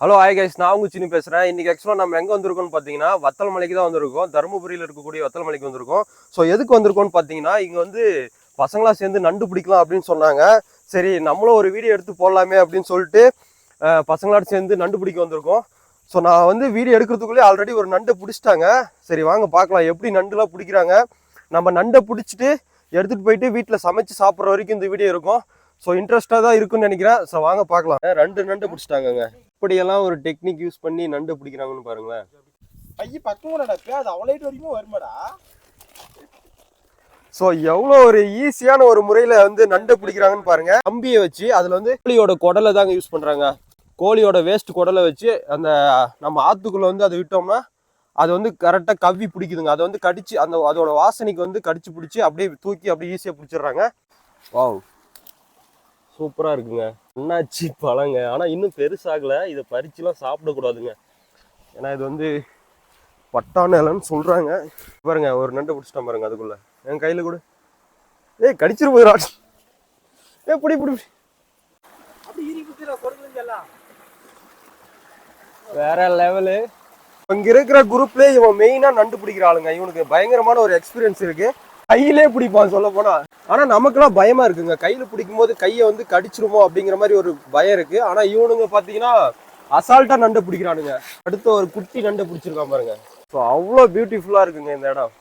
Hello ஆய் guys நான் உங்க சின்ன பேசுகிறேன் இன்னைக்கு ஆக்சுவலாக நம்ம எங்கே வந்திருக்கோம்னு பார்த்தீங்கன்னா வத்தல் மலைக்கு தான் வந்திருக்கோம். தருமபுரியில் இருக்கக்கூடிய வத்தல் மலைக்கு வந்திருக்கோம். ஸோ எதுக்கு வந்திருக்கோம்னு பார்த்தீங்கன்னா இங்கே வந்து பசங்களாக சேர்ந்து நண்டு பிடிக்கலாம் அப்படின்னு சொன்னாங்க. சரி நம்மளும் ஒரு வீடியோ எடுத்து போடலாமே அப்படின்னு சொல்லிட்டு அஹ், பசங்களோட சேர்ந்து நண்டு பிடிக்க வந்திருக்கோம். ஸோ நான் வந்து வீடியோ எடுக்கிறதுக்குள்ளே ஆல்ரெடி ஒரு நண்டை பிடிச்சிட்டாங்க. சரி வாங்க பார்க்கலாம். எப்படி நண்டுலாம் பிடிக்கிறாங்க? நம்ம நண்டை பிடிச்சிட்டு எடுத்துகிட்டு போயிட்டு வீட்டில் சமைச்சு சாப்பிட்ற வரைக்கும் இந்த வீடியோ இருக்கும். ஸோ இன்ட்ரெஸ்ட்டாக தான் இருக்கும்னு நினைக்கிறேன். ஸோ வாங்க பார்க்கலாம். ரெண்டு நண்டு பிடிச்சிட்டாங்கங்க. இப்படியெல்லாம் ஒரு டெக்னிக் யூஸ் பண்ணி நண்டு பிடிக்கிறாங்கன்னு பாருங்களேன். ஐய பக்கம் நடக்கு அது அவ்வளோ வரைக்கும் வருமாடா? ஸோ எவ்வளோ ஒரு ஈஸியான ஒரு முறையில் வந்து நண்டு பிடிக்கிறாங்கன்னு பாருங்க. கம்பியை வச்சு அதில் வந்து கோழியோட குடலை தாங்க யூஸ் பண்ணுறாங்க கோழியோட வேஸ்ட் குடலை வச்சு அந்த நம்ம ஆத்துக்குள்ளே வந்து அதை விட்டோம்னா அது வந்து கரெக்டாக கவ்வி பிடிக்குதுங்க. அதை வந்து கடிச்சு அந்த அதோட வாசனைக்கு வந்து கடிச்சு பிடிச்சி அப்படியே தூக்கி அப்படியே ஈஸியாக பிடிச்சிடுறாங்க. வாவ் சூப்பராக இருக்குங்க. அண்ணாச்சி பழங்க. ஆனால் இன்னும் பெருசாகலை. இதை பறிச்சுலாம் சாப்பிடக்கூடாதுங்க. ஏன்னா இது வந்து பட்டான இலைன்னு சொல்கிறாங்க பாருங்க ஒரு நண்டை பிடிச்சிட்டேன் பாருங்க அதுக்குள்ள. என் கையில் கூட. ஏய் கடிச்சிரு போயிடா ஏ பிடி பிடி வேற லெவலு. இங்க இருக்கிற குரூப்ல இவன் மெயினா நண்டு பிடிக்கிற ஆளுங்க. இவனுக்கு பயங்கரமான ஒரு எக்ஸ்பீரியன்ஸ் இருக்கு. கையிலே பிடிப்பான் சொல்ல போனா. ஆனா நமக்கெல்லாம் பயமா இருக்குங்க. கையில பிடிக்கும் போது கையை வந்து கடிச்சிருமோ அப்படிங்கிற மாதிரி ஒரு பயம் இருக்கு. ஆனா இவனுங்க பாத்தீங்கன்னா அசால்ட்டா நண்டு பிடிக்கிறானுங்க. அடுத்த ஒரு குட்டி நண்டை பிடிச்சிருக்கான் பாருங்க. ஸோ அவ்வளோ பியூட்டிஃபுல்லா இருக்குங்க இந்த இடம்.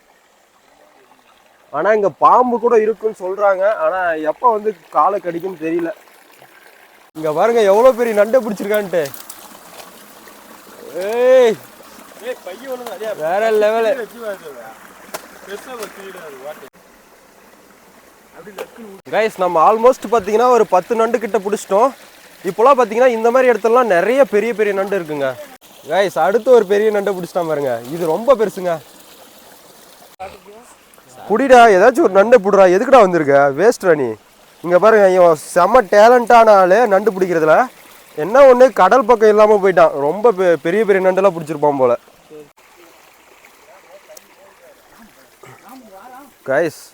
ஆனா இங்க பாம்பு கூட இருக்குன்னு சொல்றாங்க. ஆனா எப்ப வந்து காலை கடிக்கும்னு தெரியல. இங்க பாருங்க எவ்வளவு பெரிய நண்டை பிடிச்சிருக்கான்ட்டு. ஏய்! வேற லெவலு கைஸ் நம்ம ஆல்மோஸ்ட் பார்த்தீங்கன்னா ஒரு பத்து நண்டு கிட்ட பிடிச்சிட்டோம். இப்போலாம் பார்த்தீங்கன்னா இந்த மாதிரி இடத்துலலாம் நிறைய பெரிய பெரிய நண்டு இருக்குங்க. கைஸ் அடுத்து ஒரு பெரிய நண்டை பிடிச்சிட்டான் பாருங்க. இது ரொம்ப பெருசுங்க. புடிடா ஏதாச்சும் ஒரு நண்டை பிடுறா. எதுக்குடா வந்திருக்க? வேஸ்ட்ரா நீ இங்கே பாருங்க இவன் செம்ம டேலண்டான ஆளு நண்டு பிடிக்கிறதுல. என்ன ஒன்று கடல் பக்கம் இல்லாமல் போயிட்டான். ரொம்ப பெ- பெரிய பெரிய நண்டெல்லாம் பிடிச்சிருப்பான் போல. கைஸ்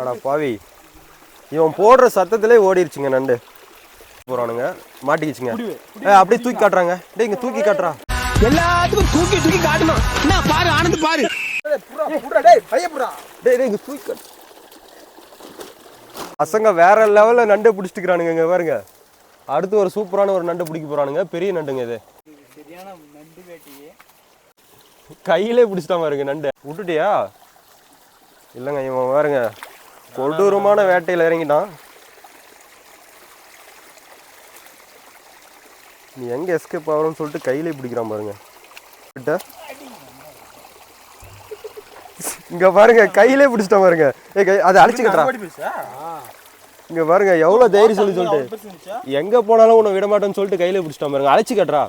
அடா பாவி. இவன் போடுற சத்தத்திலே ஓடிருச்சுங்க நண்டு. போறானுங்க. மாட்டிக்கிச்சுங்க. அப்படியே தூக்கி காட்டுறாங்க. டேய் இங்க தூக்கி காட்டுறா. எல்லாத்துக்கும் தூக்கி தூக்கி காட்டணும். என்ன பாரு ஆனந்த் பாரு. பசங்க வேற லெவல்ல நண்டு பிடிச்சிட்டுக்கிறானுங்க இங்க பாருங்க. அடுத்து ஒரு சூப்பரான ஒரு நண்டு பிடிக்க போறானுங்க. பெரிய நண்டுங்க இது. சரியான நண்டு வேட்டையே. கையிலே பிடிச்சிட்டான் பாருங்க நண்டு. விட்டுட்டியா இல்லைங்க இவன் பாருங்க கொடூரமான வேட்டையில் இறங்கிட்டான். நீ எங்க எஸ்கேப் ஆகணும்னு சொல்லிட்டு கையிலே பிடிக்கிறான் பாருங்க. கிட்ட. இங்க பாருங்க கையிலே பிடிச்சிட்டான் பாருங்க. ஏய் கை அதை அழிச்சு கட்டுறான் இங்க பாருங்க எவ்வளவு தைரியம் சொல்லி சொல்லிட்டு எங்க போனாலும் உன்னை விட மாட்டேன்னு சொல்லிட்டு கையிலே பிடிச்சிட்டான் பாருங்க அழைச்சி கட்டுறா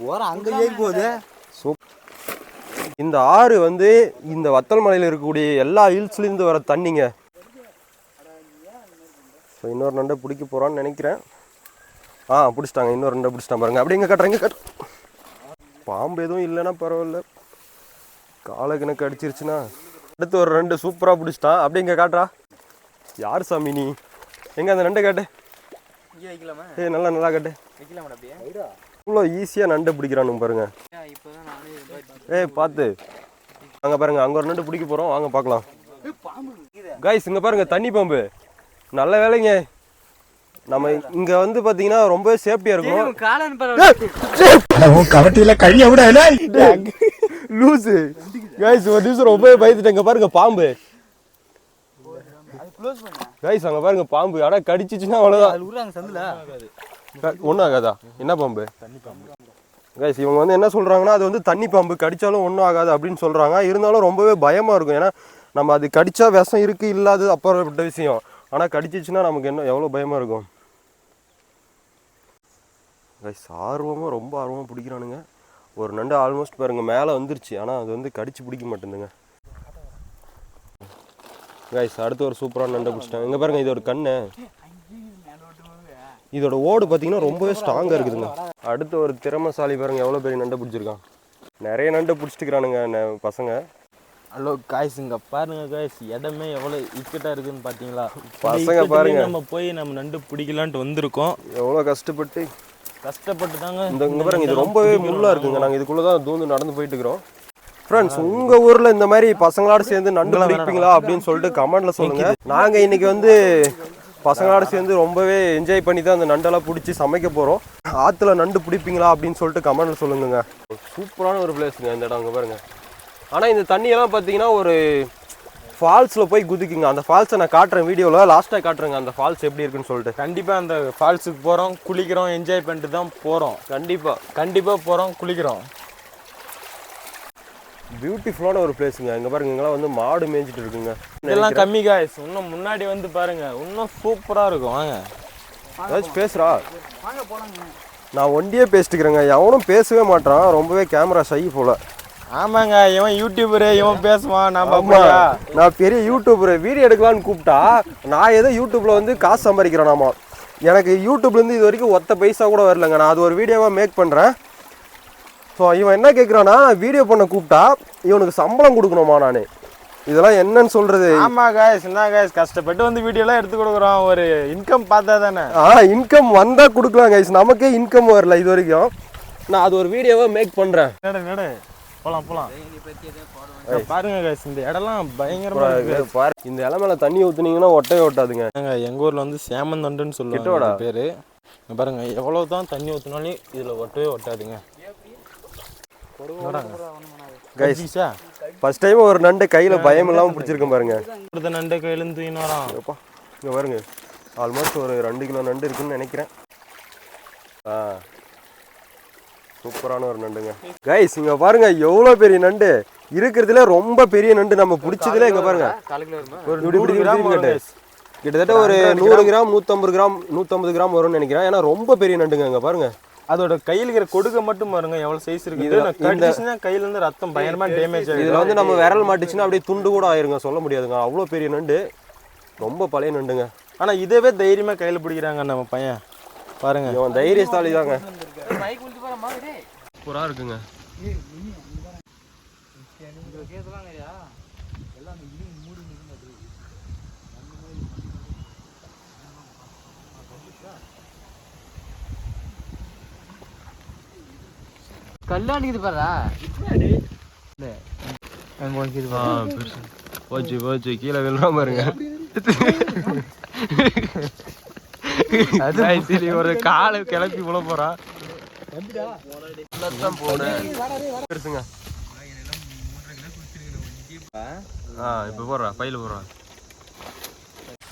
போற அங்க ஏறி போகுது இந்த ஆறு வந்து இந்த வத்தல் மலையில் இருக்கக்கூடிய எல்லா ஹில்ஸ்லேருந்து வர தண்ணிங்க. ஸோ இன்னொரு நண்டை பிடிக்க போகிறான்னு நினைக்கிறேன். ஆ பிடிச்சிட்டாங்க. இன்னொரு நண்டை பிடிச்சிட்டான் பாருங்க. அப்படி இங்கே கட்டுறேன் இங்கே கட்டு பாம்பு எதுவும் இல்லைன்னா பரவாயில்ல. காலை கணக்கு அடிச்சிருச்சுன்னா அடுத்து ஒரு ரெண்டு சூப்பராக பிடிச்சிட்டான். அப்படி இங்கே காட்டுறா. யார் சாமி நீ? எங்கே அந்த நண்டை காட்டு? ஏய் நல்லா நல்லா காட்டு. இவ்வளோ ஈஸியாக நண்டை பிடிக்கிறானுங்க பாருங்க. இப்பதான் நானே ஏய் பார்த்து. அங்கே பாருங்க அங்கே ஒரு நண்டு பிடிக்க போகிறோம் வாங்க பார்க்கலாம். கைஸ் இங்கே பாருங்க தண்ணி பாம்பு. நல்ல வேலைங்க. நம்ம இங்கே வந்து பார்த்தீங்கன்னா ரொம்ப சேஃப்டியாக இருக்கும். காலன் கவட்டியில கழிய விட லூஸு கைஸ் ஒரு நிமிஷம் ரொம்ப பயந்துட்டேன். இங்கே பாருங்க பாம்பு. அது க்ளோஸ் பண்ண கைஸ் அங்கே பாருங்க பாம்பு. ஆனால் கடிச்சிச்சுன்னா சந்தில. ஒன்றும் ஆகாதா? என்ன பாம்பு. கைஸ் இவங்க வந்து என்ன சொல்கிறாங்கன்னா அது வந்து தண்ணி பாம்பு கடித்தாலும் ஒன்றும் ஆகாது அப்படின்னு சொல்கிறாங்க இருந்தாலும் ரொம்பவே பயமாக இருக்கும். ஏன்னா நம்ம அது கடித்தா விஷம் இருக்குது இல்லாதது அப்புறப்பட்ட விஷயம். ஆனால் கடிச்சிச்சுன்னா நமக்கு என்ன எவ்வளோ பயமாக இருக்கும்? கைஸ் ஆர்வமாக ரொம்ப ஆர்வமாக பிடிக்கிறானுங்க. ஒரு நண்டு ஆல்மோஸ்ட் பாருங்க மேலே வந்துருச்சு. ஆனால் அது வந்து கடிச்சு பிடிக்க மாட்டேங்குதுங்க. கைஸ் அடுத்து ஒரு சூப்பரான நண்டை பிடிச்சிட்டாங்க இங்கே பாருங்க இது ஒரு கண்ணு. இதோட ஓடு பார்த்தீங்கன்னா ரொம்பவே ஸ்ட்ராங்காக இருக்குதுங்க. அடுத்து ஒரு திறமசாலி பாருங்க எவ்வளோ பெரிய நண்டை பிடிச்சிருக்கான். நிறைய நண்டை பிடிச்சிட்டுக்கிறானுங்க பசங்க. ஹலோ காய்ஸ் இங்க பாருங்க காய்ஸ் இடமே எவ்வளவு இக்கட்டா இருக்குன்னு பாத்தீங்களா? இந்த பசங்க பாருங்க. நம்ம போய் நம்ம நண்டு பிடிக்கலான்ட்டு வந்திருக்கோம். எவ்வளோ கஷ்டப்பட்டு. கஷ்டப்பட்டு தாங்க இந்த இங்க பாருங்க இது ரொம்பவே முள்ளா இருக்குங்க. நாங்க இதுக்குள்ள தான் தூந்து நடந்து போயிட்டு இருக்கிறோம் ஃப்ரெண்ட்ஸ் உங்க ஊர்ல இந்த மாதிரி பசங்களோட சேர்ந்து நண்டு பிடிப்பீங்களா அப்படின்னு சொல்லிட்டு கமெண்ட்ல சொல்லுங்க. நாங்க இன்னைக்கு வந்து பசங்களோட சேர்ந்து ரொம்பவே என்ஜாய் பண்ணி தான் அந்த நண்டெல்லாம் பிடிச்சி சமைக்க போறோம். ஆத்துல நண்டு பிடிப்பீங்களா அப்படின்னு சொல்லிட்டு கமெண்ட்ல சொல்லுங்க சூப்பரான ஒரு பிளேஸுங்க இந்த இடம் அங்க பாருங்க. ஆனா இந்த தண்ணியெல்லாம் பார்த்தீங்கன்னா ஒரு ஃபால்ஸில் போய் குதிக்குங்க. அந்த ஃபால்ஸை நான் காட்டுறேன் வீடியோவில் லாஸ்ட்டாக காட்டுறேங்க அந்த ஃபால்ஸ் எப்படி இருக்குன்னு சொல்லிட்டு. கண்டிப்பா அந்த ஃபால்ஸுக்கு போறோம் குளிக்கிறோம் என்ஜாய் பண்ணிட்டு தான் போறோம். கண்டிப்பாக கண்டிப்பா போறோம் குளிக்கிறோம். பியூட்டிஃபுல்லான ஒரு பிளேஸுங்க இங்கே பாருங்க இங்கெல்லாம் வந்து மாடு மேய்ஞ்சிட்டு இருக்குங்க. இதெல்லாம் கம்மி காய்ஸ் இன்னும் முன்னாடி வந்து பாருங்க. இன்னும் சூப்பரா இருக்கும். வாங்க. ஏதாச்சும் பேசுறா? நான் ஒண்டியே பேசிட்டுக்கிறேங்க. எவனும் பேசவே மாட்டான் ரொம்பவே கேமரா ஷை போல. ஆமாங்க. இவன் யூடியூபரு இவன் பேசுவான். நாம அப்படியா? நான் பெரிய யூடியூபர் வீடியோ எடுக்கலாம்னு கூப்பிட்டா நான் ஏதோ யூடியூப்ல வந்து காசு சம்பாதிக்கிறேனாமா. எனக்கு யூடியூப்ல இருந்து இது வரைக்கும் ஒத்த பைசா கூட வரலங்க. நான் அது ஒரு வீடியோவா மேக் பண்றேன். ஸோ இவன் என்ன கேட்குறான்னா வீடியோ பண்ண கூப்பிட்டா இவனுக்கு சம்பளம் கொடுக்கணுமா நான்? இதெல்லாம் என்னன்னு சொல்றது? ஆமா காய்ஸ் என்ன காய்ஸ் கஷ்டப்பட்டு வந்து வீடியோலாம் எடுத்து கொடுக்குறோம். ஒரு இன்கம் பார்த்தா தானே? ஆ இன்கம் வந்தா கொடுக்கலாம் கைஸ் நமக்கே இன்கம் வரல இது வரைக்கும். நான் அது ஒரு வீடியோவா மேக் பண்றேன். நடு நடு. போலாம் போலாம். பாருங்க காய்ஸ் இந்த இடம்லாம் பயங்கரமா இருக்கு. பாரு. இந்த இலை மேல தண்ணி ஊத்துனீங்கன்னா ஒட்டவே ஒட்டாதுங்க. எங்க ஊர்ல வந்து சேமந்தண்டுன்னு சொல்லுவாங்க பேரு. இங்க பாருங்க எவ்வளவு தான் தண்ணி ஊத்தினாலும் இதுல ஒட்டவே ஒட்டாதுங்க. கைஸா ஃபர்ஸ்ட் டைம் ஒரு நண்டு கையில பயம் இல்லாம பிடிச்சிருக்கேன் பாருங்க. அடுத்த நண்டை கையில அப்பா இங்க பாருங்க. ஆல்மோஸ்ட் ஒரு ரெண்டு கிலோ நண்டு இருக்குன்னு நினைக்கிறேன். ஆ சூப்பரான ஒரு நண்டுங்க. கைஸ் இங்க பாருங்க எவ்வளவு பெரிய நண்டு? இருக்கிறதுல ரொம்ப பெரிய நண்டு நம்ம பிடிச்சதுல இங்க பாருங்க. ஒரு நூறு கிராம். கிட்டத்தட்ட ஒரு நூறு கிராம் நூத்தம்பது கிராம் நூத்தம்பது கிராம் வரும்னு நினைக்கிறேன். ஏன்னா ரொம்ப பெரிய நண்டுங்க இங்க பாருங்க. அதோட கையில இருக்கிற கொடுக்க மட்டும் பாருங்க எவ்வளவு சைஸ் இருக்கு இதுல- இதுல கடிச்சுன்னா கையில இருந்து ரத்தம் பயங்கரமா டேமேஜ் இதுல ஆயிடும். வந்து நம்ம விரல் மாட்டுச்சுன்னா அப்படியே துண்டு கூட ஆயிருங்க சொல்ல முடியாதுங்க. அவ்வளோ பெரிய நண்டு. ரொம்ப பழைய நண்டுங்க. ஆனா இதவே தைரியமா கையில பிடிக்கிறாங்க நம்ம பையன். பாருங்க. இவன் தைரியசாலி தாங்க. புறா இருக்குங்க. கல்லாணிக்குது பாரா? போச்சு. போச்சு கீழே விழுறாம பாருங்க. அது சரி ஒரு காலை கிளப்பி விழ போறான் பெருசுங்க. ஆ இப்போ போடுறா. பையில போடுறா.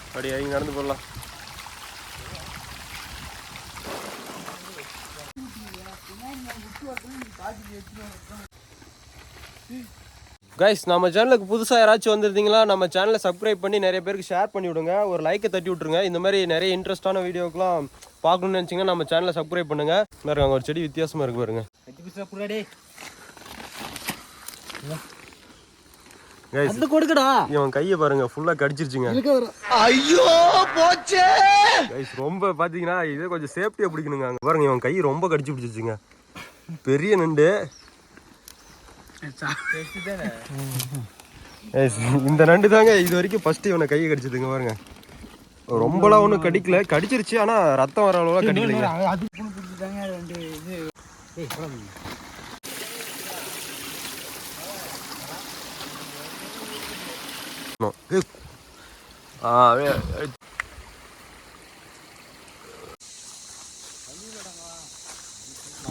அப்படி இறங்கி நடந்து போடலாம். கைஸ் நம்ம சேனலுக்கு புதுசாக யாராச்சும் வந்திருந்தீங்களா நம்ம சேனலை சப்ஸ்கிரைப் பண்ணி நிறைய பேருக்கு ஷேர் பண்ணி விடுங்க ஒரு லைக்கை தட்டி விட்ருங்க இந்த மாதிரி நிறைய இன்ட்ரெஸ்டான வீடியோக்கெலாம் பார்க்கணும்னு நினச்சிங்கன்னா நம்ம சேனலை சப்ஸ்கிரைப் பண்ணுங்க. பாருங்க அங்கே ஒரு செடி வித்தியாசமாக இருக்கு பாருங்க. கைஸ் கொடுக்கடா. இவன் கையை பாருங்க ஃபுல்லாக கடிச்சிருச்சுங்க. ஐயோ போச்சே! கைஸ் ரொம்ப பார்த்தீங்கன்னா இதே கொஞ்சம் சேஃப்டியாக பிடிக்கணுங்க. அங்கே பாருங்க இவன் கை ரொம்ப கடிச்சு பிடிச்சிருச்சுங்க. பெரிய நண்டு. இந்த நண்டு தாங்க இது வரைக்கும் ஃபர்ஸ்ட் இவனை கையை கடிச்சதுங்க பாருங்க. ரொம்பலாம் ஒன்றும் கடிக்கல. கடிச்சிருச்சு ஆனால் ரத்தம் வர அளவுலாம் கடிக்கலைங்க. ஆ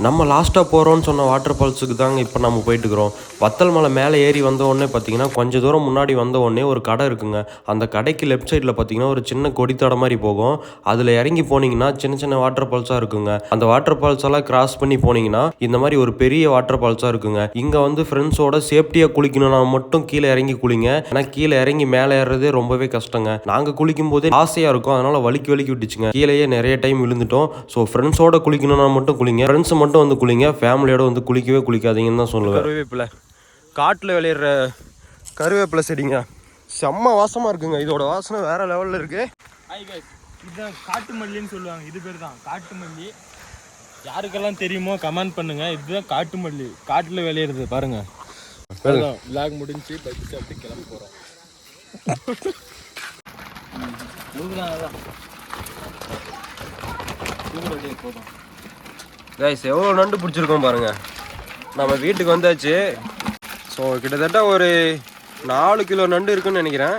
நம்ம லாஸ்ட்டாக போகிறோம்னு சொன்ன வாட்டர் ஃபால்ஸுக்கு தாங்க இப்போ நம்ம போயிட்டு இருக்கிறோம் வத்தல் மலை மேலே ஏறி வந்த உடனே பார்த்தீங்கன்னா கொஞ்சம் தூரம் முன்னாடி வந்த உடனே ஒரு கடை இருக்குங்க. அந்த கடைக்கு லெஃப்ட் சைடில் பார்த்தீங்கன்னா ஒரு சின்ன கொடித்தடை மாதிரி போகும். அதில் இறங்கி போனீங்கன்னா சின்ன சின்ன வாட்டர் ஃபால்ஸாக இருக்குங்க. அந்த வாட்டர் ஃபால்ஸ் எல்லாம் கிராஸ் பண்ணி போனீங்கன்னா இந்த மாதிரி ஒரு பெரிய வாட்டர் ஃபால்ஸாக இருக்குங்க. இங்கே வந்து ஃப்ரெண்ட்ஸோட சேஃப்டியாக குளிக்கணும்னா மட்டும் கீழே இறங்கி குளிங்க. ஏன்னா கீழே இறங்கி மேலே ஏறுறதே ரொம்பவே கஷ்டங்க. நாங்கள் குளிக்கும் போதே ஆசையாக இருக்கும். அதனால் வலிக்கு வலிக்கு விட்டுச்சுங்க. கீழேயே நிறைய டைம் விழுந்துட்டோம். ஸோ ஃப்ரெண்ட்ஸோட குளிக்கணும்னா மட்டும் குளிங்க. ஃப்ரெண்ட்ஸ் மட்டும் வந்து குளிங்க. ஃபேமிலியோட வந்து குளிக்கவே குளிக்காதீங்கன்னு தான் சொல்லுவேன். கருவேப்பிலை. காட்டில் விளையிற கருவேப்பிலை செடிங்க. செம்ம வாசமாக இருக்குங்க. இதோட வாசனை வேற லெவலில் இருக்கு. Hi guys. இதுதான் காட்டு மல்லின்னு சொல்லுவாங்க. இது பேர் தான். காட்டு மல்லி யாருக்கெல்லாம் தெரியுமோ கமெண்ட் பண்ணுங்க. இதுதான் காட்டு மல்லி காட்டுல விளையிறது பாருங்க. விளாக் முடிஞ்சு பஜ்ஜி சாப்பிட்டு கிளம்ப போகிறோம் கைஸ் எவ்வளோ நண்டு பிடிச்சிருக்கோம் பாருங்கள் நம்ம வீட்டுக்கு வந்தாச்சு. ஸோ கிட்டத்தட்ட ஒரு நாலு கிலோ நண்டு இருக்குன்னு நினைக்கிறேன்.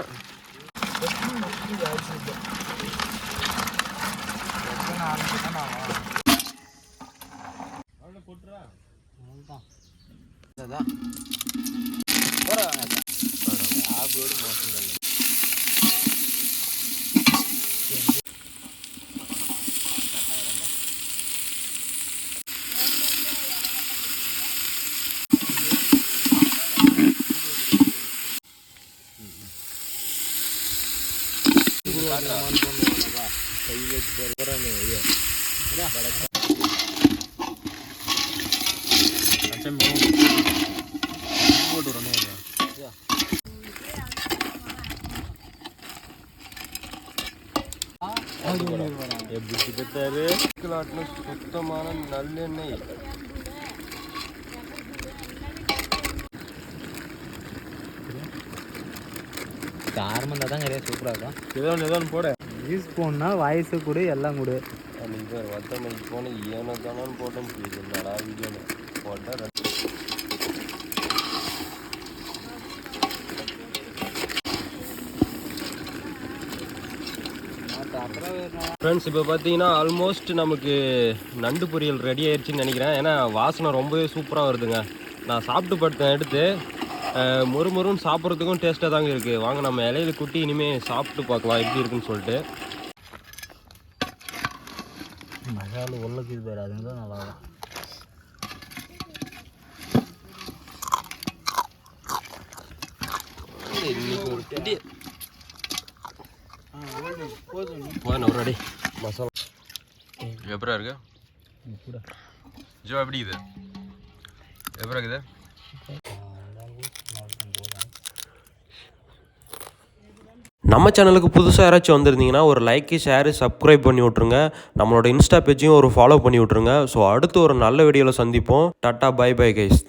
கிலோட்டில் சுத்தமான நல்லெண்ணெய் காரமாக இருந்தால் தான் நிறைய சூப்பராக இருக்கும் ஏதோ ஒன்று ஏதோ ஒன்று போட யூஸ் போனா வயசு கொடு எல்லாம் கொடு அன்றைக்கி பேர் வத்த மணிக்கு போனேன் ஏனோ தானோன்னு போட்டேன் இது என்னடா வீடியோன்னு போட்டால் ஃப்ரெண்ட்ஸ் இப்போ பார்த்தீங்கன்னா ஆல்மோஸ்ட் நமக்கு நண்டு பொரியல் ரெடி ஆயிடுச்சுன்னு நினைக்கிறேன். ஏன்னா வாசனை ரொம்பவே சூப்பராக வருதுங்க. நான் சாப்பிட்டு படுத்தேன் எடுத்து. அஹ், மொறு மொறுன்னு சாப்பிட்றதுக்கும் டேஸ்ட்டாக தாங்க இருக்குது வாங்க நம்ம இலையில குட்டி இனிமேல் சாப்பிட்டு பார்க்கலாம் எப்படி இருக்குன்னு சொல்லிட்டு. மசாலா உள்ளக்கு இது பேர் நல்லா இன்னைக்கு ஒரு போதும். ஒரு அடி. மசாலா. எப்படா இருக்கு? ஜோ எப்படி இது எப்படி இருக்குது? நம்ம சேனலுக்கு புதுசாக யாராச்சும் வந்திருந்தீங்கன்னா ஒரு லைக்கு ஷேரு சப்ஸ்கிரைப் பண்ணி விட்ருங்க நம்மளோட இன்ஸ்டா பேஜையும் ஒரு ஃபாலோ பண்ணி விட்ருங்க ஸோ அடுத்து ஒரு நல்ல வீடியோவில் சந்திப்போம். Tata bye bye guys